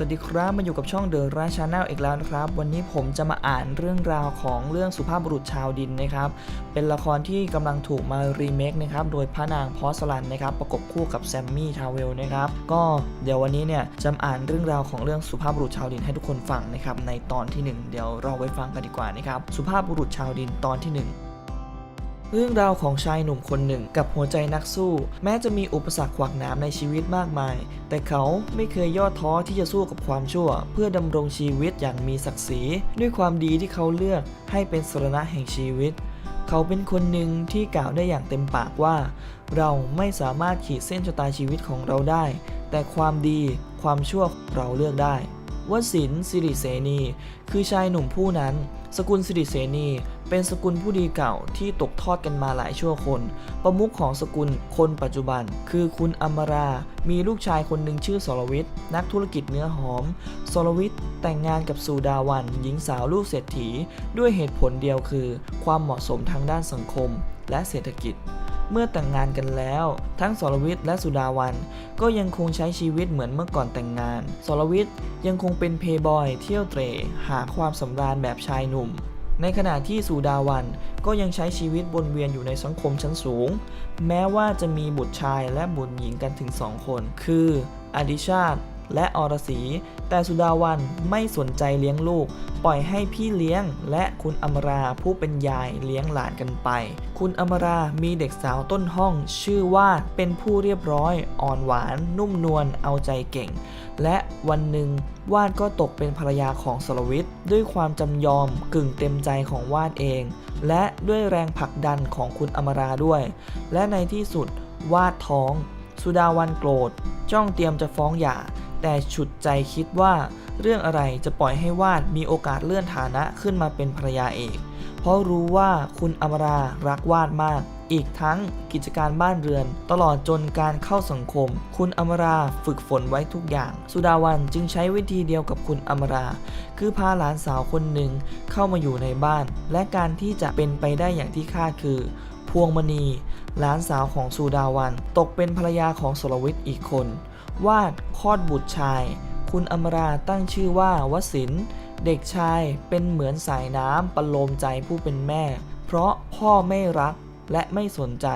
สวัสดีครับมาอยู่กับช่องเดอะราชาแนลอีกแล้วนะครับ วันนี้ผมจะมาอ่านเรื่องราวของเรื่องสุภาพบุรุษชาวดินนะครับ เป็นละครที่กำลังถูกมารีเมคนะครับโดยพระนางพอสลันนะครับ ประกบคู่กับแซมมี่ทาวเวลนะครับ ก็เดี๋ยววันนี้เนี่ยจะมาอ่านเรื่องราวของเรื่องสุภาพบุรุษชาวดินให้ทุกคนฟังนะครับในตอนที่หนึ่งเดี๋ยวเราไปฟังกันดีกว่านะครับสุภาพบุรุษชาวดินตอนที่หนึ่ง เรื่องราวของชายหนุ่มคนหนึ่งกับหัวใจนักสู้ แม้จะมีอุปสรรคขวากหนามในชีวิตมากมาย แต่เขาไม่เคยย่อท้อที่จะสู้กับความชั่ว เพื่อดำรงชีวิตอย่างมีศักดิ์ศรี ด้วยความดีที่เขาเลือกให้เป็นสรณะแห่งชีวิต เขาเป็นคนหนึ่งที่กล่าวได้อย่างเต็มปากว่า เราไม่สามารถขีดเส้นชะตาชีวิตของเราได้ แต่ความดีความชั่วเราเลือกได้วสินสิริเสนี คือชายหนุ่มผู้นั้น สกุลสิริเสนี เป็นสกุลผู้ดีเก่าที่ตกทอดกันมาหลายชั่วคน ประมุขของสกุลคนปัจจุบัน คือคุณอมรา มีลูกชายคนหนึ่งชื่อสรวิทย์นักธุรกิจเนื้อหอม สรวิทย์แต่งงานกับสุดาวัน หญิงสาวลูกเศรษฐี ด้วยเหตุผลเดียวคือ ความเหมาะสมทางด้านสังคม และเศรษฐกิจเมื่อแต่งงานกันแล้ว ทั้งสรวิทย์และสุดาวัน ก็ยังคงใช้ชีวิตเหมือนเมื่อก่อนแต่งงาน สรวิทย์ยังคงเป็นเพย์บอยเที่ยวเตร่หาความสำราญแบบชายหนุ่ม ในขณะที่สุดาวันก็ยังใช้ชีวิตวนเวียนอยู่ในสังคมชั้นสูง แม้ว่าจะมีบุตรชายและบุตรหญิงกันถึงสองคน คืออดิชาติ และอรศรีแต่สุดาวันไม่สนใจเลี้ยงลูก ปล่อยให้พี่เลี้ยง และคุณอมราผู้เป็นยายเลี้ยงหลานกันไป คุณอมรามีเด็กสาวต้นห้อง ชื่อว่าเป็นผู้เรียบร้อย อ่อนหวาน นุ่มนวลเอาใจเก่ง และวันหนึ่งวาดก็ตกเป็นภรรยาของสรวิทย์ด้วยความจำยอมกึ่งเต็มใจของวาดเอง และด้วยแรงผลักดันของคุณอมราด้วย และในที่สุดวาดท้อง สุดาวันโกรธ จ้องเตรียมจะฟ้องหย่า แต่ฉุดใจคิดว่าเรื่องอะไรจะปล่อยให้วาดมีโอกาสเลื่อนฐานะขึ้นมาเป็นภรรยาเอก เพราะรู้ว่าคุณอมรารักวาดมาก อีกทั้งกิจการบ้านเรือน ตลอดจนการเข้าสังคม คุณอมราฝึกฝนไว้ทุกอย่าง สุดาวันจึงใช้วิธีเดียวกับคุณอมรา คือพาหลานสาวคนหนึ่งเข้ามาอยู่ในบ้าน และการที่จะเป็นไปได้อย่างที่คาดคือพวงมณี หลานสาวของสุดาวัน ตกเป็นภรรยาของสรวิทย์อีกคน วาดคลอดบุตรชาย คุณอมราตั้งชื่อว่าวสิน เด็กชายเป็นเหมือนสายน้ำประโลมใจผู้เป็นแม่ เพราะพ่อไม่รักและไม่สนใจ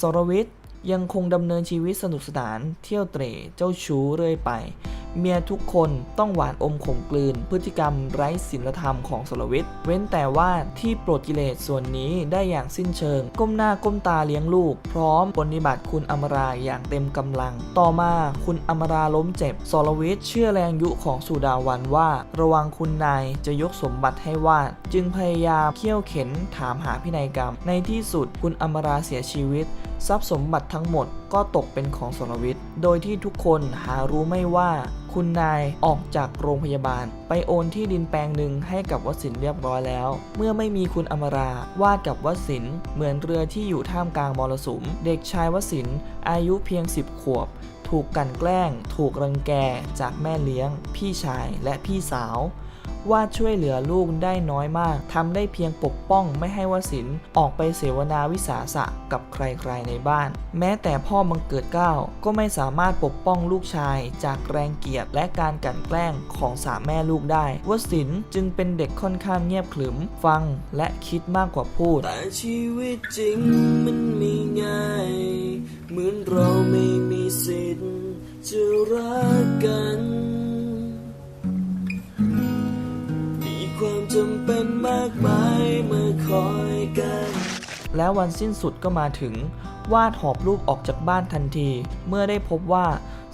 สรวิทย์ยังคงดำเนินชีวิตสนุกสนานเที่ยวเตร่เจ้าชู้เรื่อยไป เมียทุกคนต้องหวานอมขมกลืน พฤติกรรมไร้ศีลธรรมของสรวิทย์เว้นแต่ว่าที่โปรดกิเลสส่วนนี้ได้อย่างสิ้นเชิง ก้มหน้าก้มตาเลี้ยงลูก พร้อมปฏิบัติคุณอมราอย่างเต็มกำลัง ต่อมาคุณอมราล้มเจ็บสรวิทย์เชื่อแรงยุของสุดาวันว่า ระวังคุณนายจะยกสมบัติให้วาด จึงพยายามเคี่ยวเข็นถามหาพินัยกรรม ในที่สุดคุณอมราเสียชีวิตทรัพย์สมบัติทั้งหมดก็ตกเป็นของสรวิทย์ โดยที่ทุกคนหารู้ไม่ว่า คุณนายออกจากโรงพยาบาล ไปโอนที่ดินแปลงหนึ่งให้กับวสินเรียบร้อยแล้ว เมื่อไม่มีคุณอมราวาดกับวสินเหมือนเรือที่อยู่ท่ามกลางมรสุม เด็กชายวสินอายุเพียง 10 ขวบ ถูกกลันแกล้ง ถูกรังแกจากแม่เลี้ยง พี่ชายและพี่สาว ว่าช่วยเหลือลูกได้น้อยมากทำได้เพียงปกป้องไม่ให้วสินออกไปเสวนาวิสาสะกับใครๆในบ้าน แม้แต่พ่อบังเกิดเก้าก็ไม่สามารถปกป้องลูกชาย จากแรงเกียดและการกลั่นแกล้งของสามแม่ลูกได้ วสินจึงเป็นเด็กค่อนข้างเงียบขรึมฟังและคิดมากกว่าพูด แต่ชีวิตจริงมันม่ง่าย เหมือนเราไม่มีสิทธิ์จะรักกัน แล้ววันสิ้นสุดก็มาถึง วาดหอบลูกออกจากบ้านทันที เมื่อได้พบว่า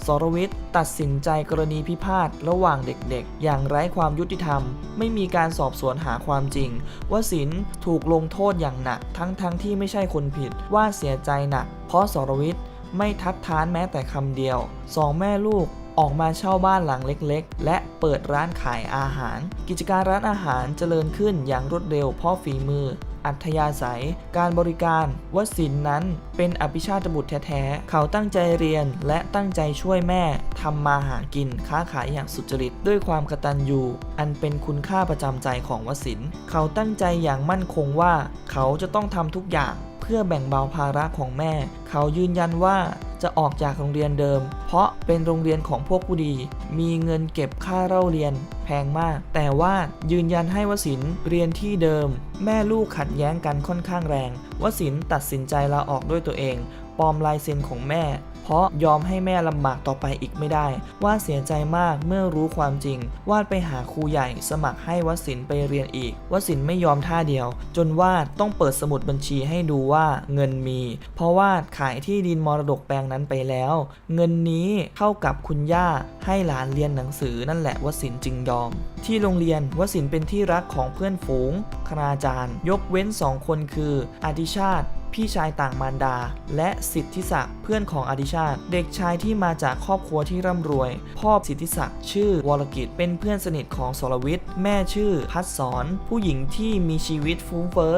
สรวิทย์ตัดสินใจกรณีพิพาทระหว่างเด็กๆ อย่างไร้ความยุติธรรม ไม่มีการสอบสวนหาความจริง ว่าสินถูกลงโทษอย่างหนัก ทั้งๆทที่ไม่ใช่คนผิด ว่าเสียใจหนัก เพราะสรวิทย์ไม่ทัดทานแม้แต่คำเดียวสองแม่ลูกออกมาเช่าบ้านหลังเล็กๆ และเปิดร้านขายอาหาร กิจการร้านอาหารเจริญขึ้นอย่างรวดเร็วเพราะฝีมือ อัธยาศัย การบริการวสินนั้นเป็นอภิชาติบุตรแท้ๆ เขาตั้งใจเรียนและตั้งใจช่วยแม่ทำมาหากินค้าขายอย่างสุจริต ด้วยความกตัญญูอันเป็นคุณค่าประจำใจของวสิน เขาตั้งใจอย่างมั่นคงว่า เขาจะต้องทำทุกอย่าง พื่อพื่อแบ่งเบาภาระของแม่ เขายืนยันว่าจะออกจากโรงเรียนเดิม เพราะเป็นโรงเรียนของพวกผู้ดี มีเงินเก็บค่าเล่าเรียนแพงมาก แต่ว่ายืนยันให้วสินเรียนที่เดิม แม่ลูกขัดแย้งกันค่อนข้างแรง วสินตัดสินใจลาออกด้วยตัวเอง ปลอมลายเซ็นของแม่ เพราะยอมให้แม่ลำบากต่อไปอีกไม่ได้ วาดเสียใจมากเมื่อรู้ความจริง วาดไปหาครูใหญ่ สมัครให้วสินไปเรียนอีก วสินไม่ยอมท่าเดียว จนวาดต้องเปิดสมุดบัญชีให้ดูว่าเงินมี เพราะวาดขายที่ดินมรดกแปลงนั้นไปแล้ว เงินนี้เข้ากับคุณย่าให้หลานเรียนหนังสือนั่นแหละวสินจึงยอม ที่โรงเรียนวสินเป็นที่รักของเพื่อนฝูง คณาจารย์ ยกเว้นสองคนคืออดิชาติ พี่ชายต่างมารดา และสิทธิศักดิ์เพื่อนของอดิชาติ เด็กชายที่มาจากครอบครัวที่ร่ำรวย พ่อสิทธิศักดิ์ชื่อวรกิจเป็นเพื่อนสนิทของสรวิทย์แม่ชื่อพัดสอน ผู้หญิงที่มีชีวิตฟุ้งเฟ้อ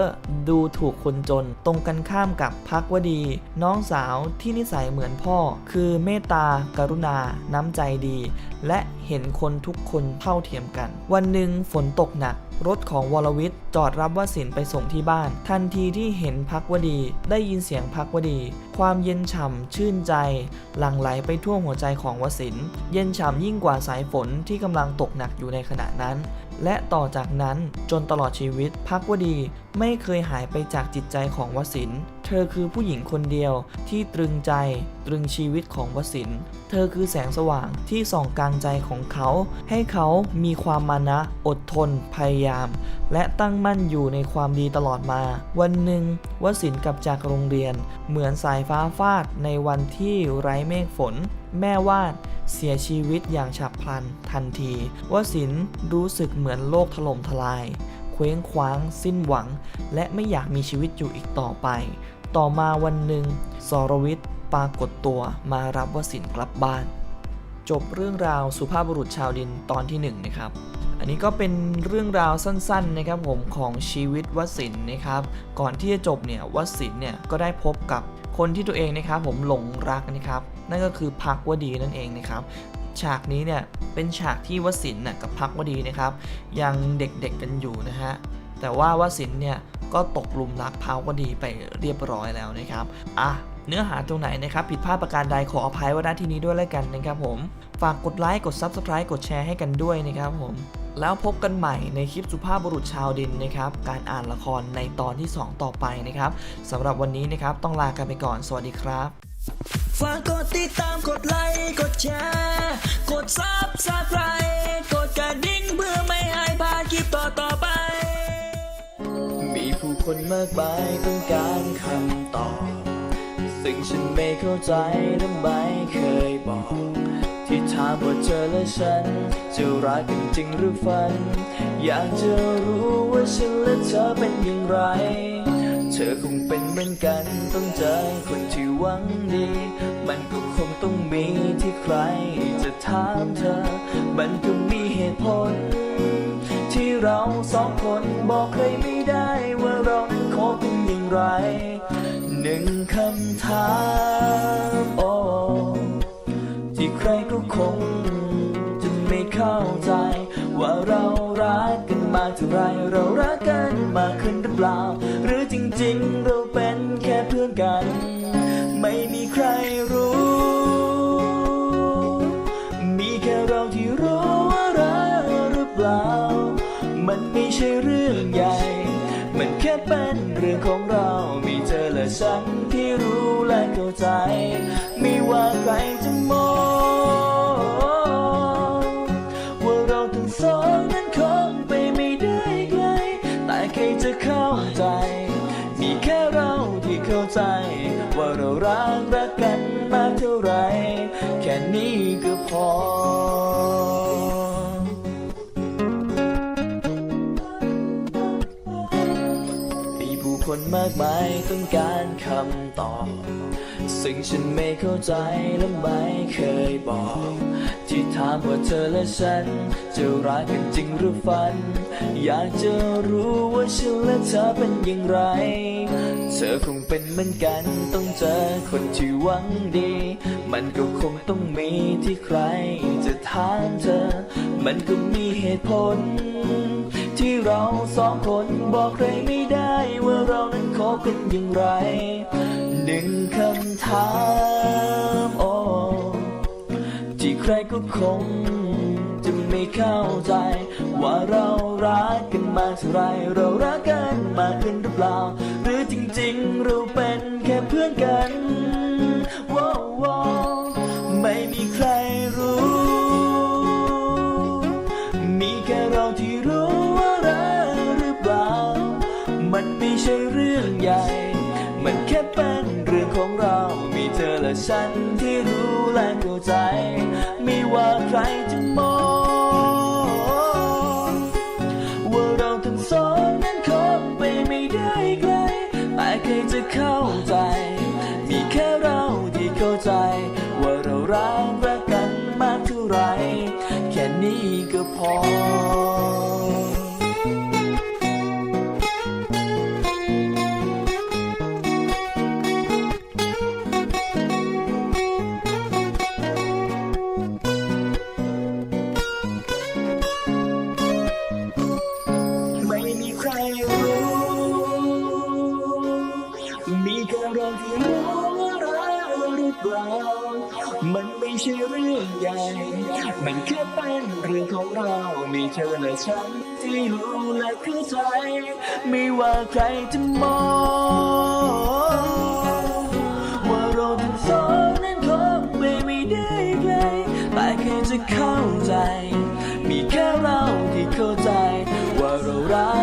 ดูถูกคนจน ตรงกันข้ามกับพักวดี น้องสาวที่นิสัยเหมือนพ่อ คือเมตตากรุณา น้ำใจดี และเห็นคนทุกคนเท่าเทียมกัน วันหนึ่งฝนตกหนัก รถของวรวิทย์จอดรับวสินไปส่งที่บ้าน ทันทีที่เห็นพักวดี ได้ยินเสียงพักวดี ความเย็นฉ่ำชื่นใจ หลั่งไหลไปทั่วหัวใจของวสินเย็นฉ่ำยิ่งกว่าสายฝนที่กำลังตกหนักอยู่ในขณะนั้น และต่อจากนั้นจนตลอดชีวิตพักวดีไม่เคยหายไปจากจิตใจของวสิน เธอคือผู้หญิงคนเดียวที่ตรึงใจตรึงชีวิตของวสิน เธอคือแสงสว่างที่ส่องกลางใจของเขา ให้เขามีความมานะ อดทน พยายาม และตั้งมั่นอยู่ในความดีตลอดมา วันหนึ่งวสินกลับจากโรงเรียน เหมือนสายฟ้าฟาดในวันที่ไร้เมฆฝน แม่วาดเสียชีวิตอย่างฉับพลันทันทีวสินรู้สึกเหมือนโลกถล่มทลาย เคว้งคว้าง สิ้นหวัง และไม่อยากมีชีวิตอยู่อีกต่อไป ต่อมาวันหนึ่งสรวิทย์ปรากฏตัวมารับวสินกลับบ้าน จบเรื่องราวสุภาพบุรุษชาวดินตอนที่หนึ่งนะครับอันนี้ก็เป็นเรื่องราวสั้นๆนะครับผมของชีวิตวสินนะครับ ก่อนที่จะจบเนี่ยวสินเนี่ยก็ได้พบกับคนที่ตัวเองนะครับผมหลงรักนะครับ นั่นก็คือพักวดีนั่นเองนะครับ ฉากนี้เนี่ยเป็นฉากที่วสินน่ะกับพักวดีนะครับ ยังเด็กๆกันอยู่นะฮะแต่ว่าวสินเนี่ยก็ตกหลุมรักพักวดีไปเรียบร้อยแล้วนะครับอะเนื้อหาตรงไหนนะครับผิดพลาดประการใดขออภัยไว้ณที่นี้ด้วยแล้วกันนะครับผม ฝากกดไลค์กด Subscribe กดแชร์ให้กันด้วยนะครับผมแล้วพบกันใหม่ในคลิปสุภาพบุรุษชาวดินนะครับ การอ่านละครในตอนที่ 2 ต่อไปนะครับสำหรับวันนี้นะครับต้องลากันไปก่อน สวัสดีครับ ฝากกดติดตามกดไลค์กดแชร์กดซับสไครต์กดกระดิ่งเพื่อไม่ให้พลาดคลิปต่อต่อไป มีผู้คนมากมายต้องการคำตอบ ซึ่งฉันไม่เข้าใจและไม่เคยบอก ที่ถามว่าเธอและฉัน จะรักกันจริงหรือฝัน อยากจะรู้ว่าฉันและเธอเป็นอย่างไร เธอคงเป็นเหมือนกัน ต้องเจอคนที่หวังดี มันก็คงต้องมีที่ใครจะถามเธอ มันก็มีเหตุผล ที่เราสองคนบอกใครไม่ได้ว่าเรานั้นคบกันอย่างไร หนึ่งคำถามโอ้ที่ใครก็คงจะไม่เข้าใจว่าเรารักกัน เท่าไรเรารักกันมากขึ้นหรือเปล่า หรือจริงๆ เราเป็นแค่เพื่อนกัน ไม่มีใครรู้ มีแค่เราที่รู้ว่ารักหรือเปล่า มันไม่ใช่เรื่องใหญ่ มันแค่เป็นเรื่องของเรา มีเธอและฉันที่รู้และเข้าใจ ไม่ว่าใครจะมอง ใจ ว่าเรารักรักกันมากเท่าไร แค่นี้ก็พอ มีผู้คนมากมายต้องการคำตอบ ซึ่งฉันไม่เข้าใจและไม่เคยบอก ที่ถามว่าเธอและฉัน จะรักกันจริงหรือฝัน อยากจะรู้ว่าฉันและเธอเป็นอย่างไร เธอคงเป็นเหมือนกัน ต้องเจอคนที่หวังดี มันก็คงต้องมีที่ใครจะถามเธอ มันก็มีเหตุผล ที่เราสองคนบอกใครไม่ได้ว่าเรานั้นคบกันอย่างไร หนึ่งคำถามโอ้ที่ใครก็คง ไม่เข้าใจ ว่าเรารักกันมาเท่าไรเรารักกันมากขึ้นหรือเปล่า หรือจริงๆ เราเป็นแค่เพื่อนกันว้าวว้าวไม่มีใครรู้ มีแค่เราที่รู้ว่ารักหรือเปล่า มันไม่ใช่เรื่องใหญ่ มันแค่เป็นเรื่องของเรา มีเธอและฉันที่รู้และเข้าใจ ไม่ว่าใครจะมอง ก็ เรามันไม่ใช่เรื่องใหญ่ มันแค่เป็นเรื่องของเรามีเธอและฉันที่รู้และเข้าใจ ไม่ว่าใครจะมองว่าเราทั้งสองนั้นคงไปไม่ได้ไกลแต่แค่จะเข้าใจ มีแค่เราที่เข้าใจ ว่าเรารัก